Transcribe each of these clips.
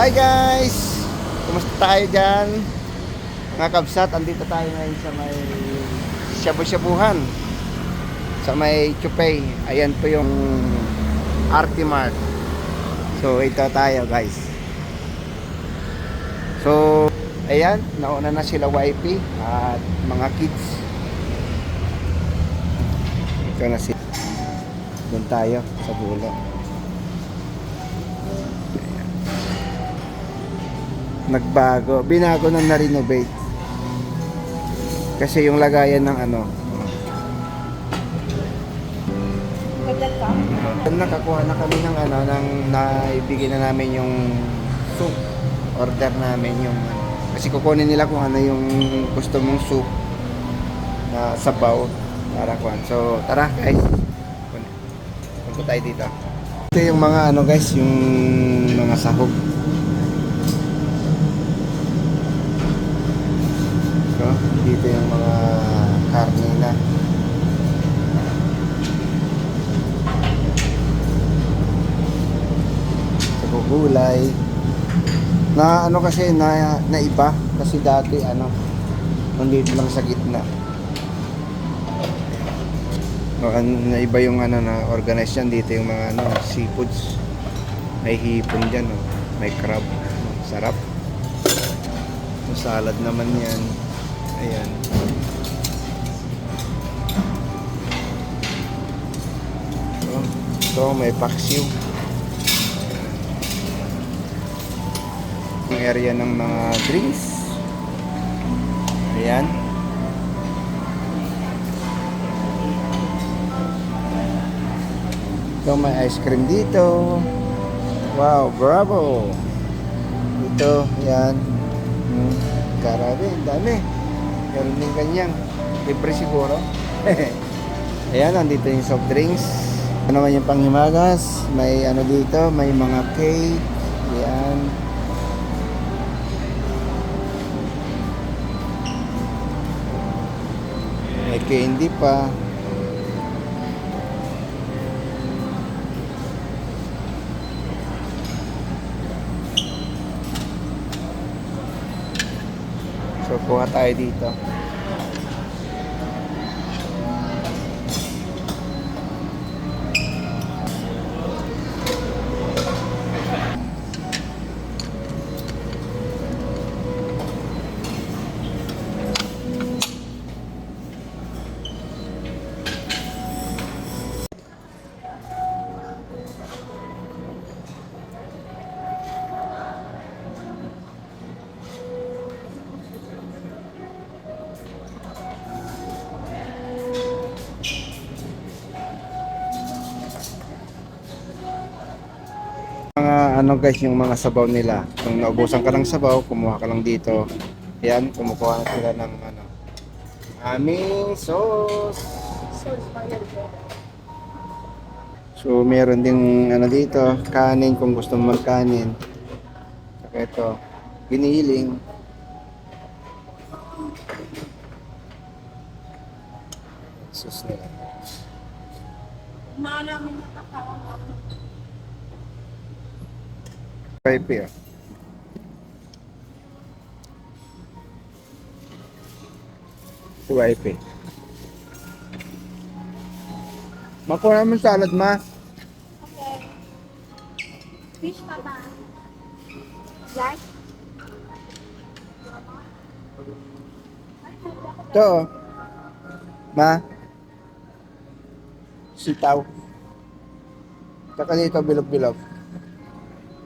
Hi guys! Kumusta tayo dyan? Mga kabsat, andito tayo ngayon sa may shabu-shabuhan. Sa may Chupay. Ayan po yung RT Mart. So, ito tayo guys. So, ayan, nauna na sila YP at mga kids. Ito na si Doon tayo sa bulo. Nagbago. Binago na na-renovate. Kasi yung lagayan ng ano. Nakakuha na kami ng ano, ng naibigay na namin yung soup. Order namin yung ano. Kasi kukunin nila kung ano yung gusto mong soup na sabaw para kuhan. So, tara guys. Punta tayo dito. Ito yung mga ano guys, yung mga sahog. So, dito yung mga karne na. Gulay. Na ano kasi na naiba kasi dati ano nandito lang sa gitna. No, an, naiba yung ano na organized yan dito yung mga ano seafoods. May hipon diyan, oh. may crab. Sarap. Yung salad naman yan. Ayan. So, so may paksiw. Yung area ng mga drinks. Ayan. So may ice cream dito. Wow, bravo! Dito, yan. Hmm, ang dami. Meron din ganyan. Libre siguro. Ayan, nandito yung soft drinks. Ano naman yung panghimagas. May ano dito, may mga cake. Ayan. May candy pa. So, kuha tayo dito. Ano guys, yung mga sabaw nila. Kung naubusan ka ng sabaw, kumuha ka lang dito. Yan, kumukuha na sila ng ano. Aming sauce. So, meron ding ano dito, kanin kung gusto mo magkanin. Saka ito, giniling. Sus nila. Pipe ah. Wife Makuha naman salad ma. Okay. Fish pa ba? Like? Ito oh. Ma. Sitaw. Saka dito bilog-bilog.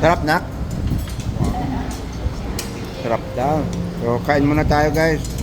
Sarap nak. Sarap daw. So, kain muna tayo guys.